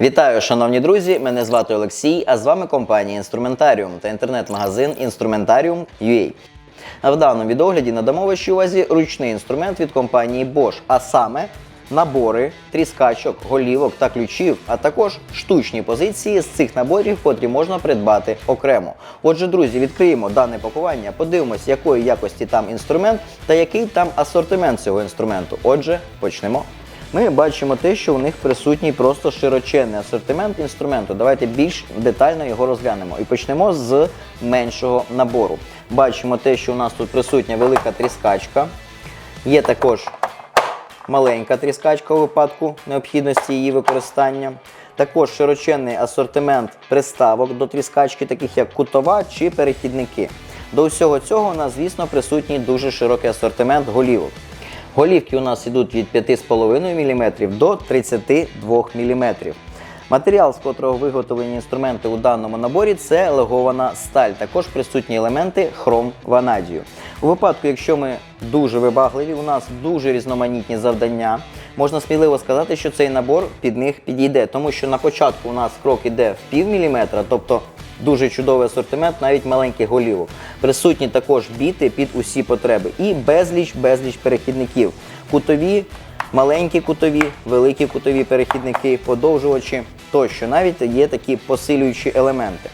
Вітаю, шановні друзі! Мене звати Олексій, а з вами компанія Інструментаріум та інтернет-магазин Instrumentarium.ua. В даному відогляді надамо вашій увазі ручний інструмент від компанії Bosch, а саме набори, тріскачок, голівок та ключів, а також штучні позиції з цих наборів, котрі можна придбати окремо. Отже, друзі, відкриємо дане пакування, подивимось, якої якості там інструмент та який там асортимент цього інструменту. Отже, почнемо. Ми бачимо те, що у них присутній просто широченний асортимент інструменту. Давайте більш детально його розглянемо. І почнемо з меншого набору. Бачимо те, що у нас тут присутня велика тріскачка. Є також маленька тріскачка у випадку необхідності її використання. Також широченний асортимент приставок до тріскачки, таких як кутова чи перехідники. До всього цього у нас, звісно, присутній дуже широкий асортимент голівок. Голівки у нас йдуть від 5,5 мм до 32 мм. Матеріал, з котрого виготовлені інструменти у даному наборі, це легована сталь. Також присутні елементи хром ванадію. У випадку, якщо ми дуже вибагливі, у нас дуже різноманітні завдання. Можна сміливо сказати, що цей набор під них підійде, тому що на початку у нас крок іде в пів міліметра, тобто дуже чудовий асортимент, навіть маленьких голівок. Присутні також біти під усі потреби і безліч безліч перехідників. Кутові, маленькі кутові, великі кутові перехідники, подовжувачі тощо. Навіть є такі посилюючі елементи.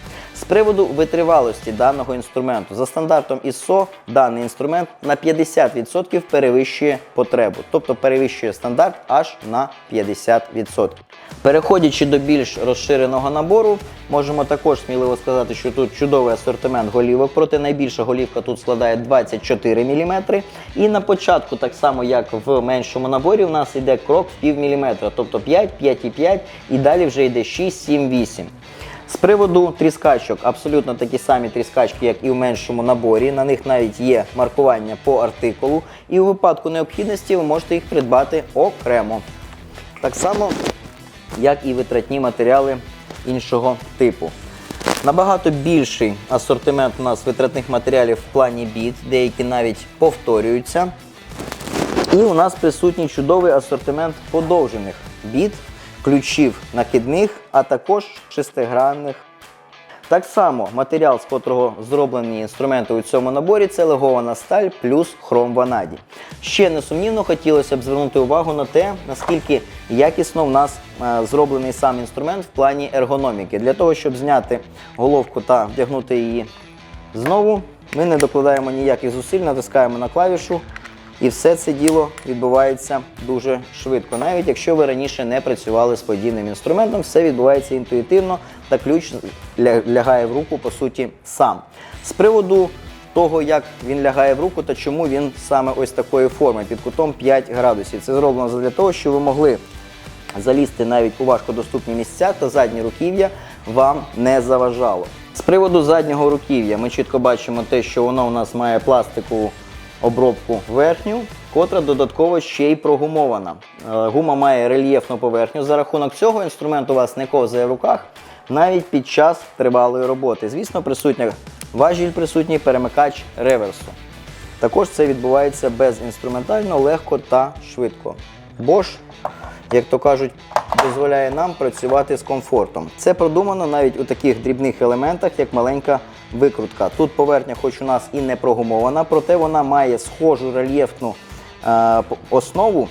Приводу витривалості даного інструменту, за стандартом ISO даний інструмент на 50% перевищує потребу, тобто перевищує стандарт аж на 50%. Переходячи до більш розширеного набору, можемо також сміливо сказати, що тут чудовий асортимент голівок, проте найбільша голівка тут складає 24 мм. І на початку, так само як в меншому наборі, у нас йде крок в пів міліметра, тобто 5, 5,5 і далі вже йде 6, 7, 8. З приводу тріскачок, абсолютно такі самі тріскачки, як і в меншому наборі. На них навіть є маркування по артикулу, і у випадку необхідності ви можете їх придбати окремо. Так само, як і витратні матеріали іншого типу. Набагато більший асортимент у нас витратних матеріалів в плані біт, деякі навіть повторюються. І у нас присутній чудовий асортимент подовжених біт, ключів накидних, а також шестигранних. Так само матеріал, з котрого зроблені інструменти у цьому наборі, це легована сталь плюс хром ванадій. Ще несумнівно хотілося б звернути увагу на те, наскільки якісно в нас е, зроблений сам інструмент в плані ергономіки. Для того, щоб зняти головку та вдягнути її знову, ми не докладаємо ніяких зусиль, натискаємо на клавішу. І все це діло відбувається дуже швидко. Навіть якщо ви раніше не працювали з подібним інструментом, все відбувається інтуїтивно та ключ лягає в руку по суті сам. З приводу того, як він лягає в руку та чому він саме ось такої форми під кутом 5 градусів. Це зроблено для того, щоб ви могли залізти навіть у важкодоступні місця та заднє руків'я вам не заважало. З приводу заднього руків'я ми чітко бачимо те, що воно у нас має пластикову обробку верхню, котра додатково ще й прогумована. Е, Гума має рельєфну поверхню. За рахунок цього інструмент у вас не ковзає в руках навіть під час тривалої роботи. Звісно, присутня важіль присутній перемикач реверсу. Також це відбувається безінструментально, легко та швидко. Bosch, як то кажуть, дозволяє нам працювати з комфортом. Це продумано навіть у таких дрібних елементах, як маленька викрутка. Тут поверхня, хоч у нас і не прогумована, проте вона має схожу рельєфну е, основу,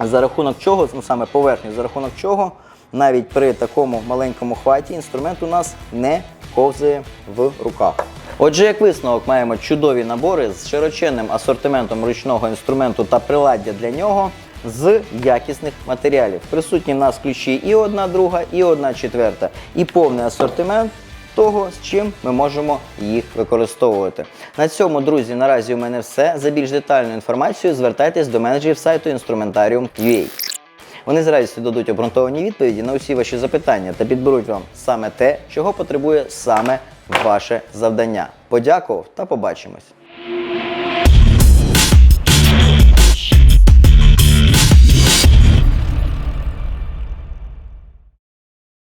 за рахунок чого, ну саме поверхню, за рахунок чого навіть при такому маленькому хваті інструмент у нас не ковзає в руках. Отже, як висновок, маємо чудові набори з широченним асортиментом ручного інструменту та приладдя для нього з якісних матеріалів. Присутні в нас ключі і одна друга, і одна четверта, і повний асортимент того, з чим ми можемо їх використовувати. На цьому, друзі, наразі у мене все. За більш детальну інформацію звертайтесь до менеджерів сайту Instrumentarium.ua. Вони з радістю дадуть обґрунтовані відповіді на усі ваші запитання та підберуть вам саме те, чого потребує саме ваше завдання. Подякував та побачимось!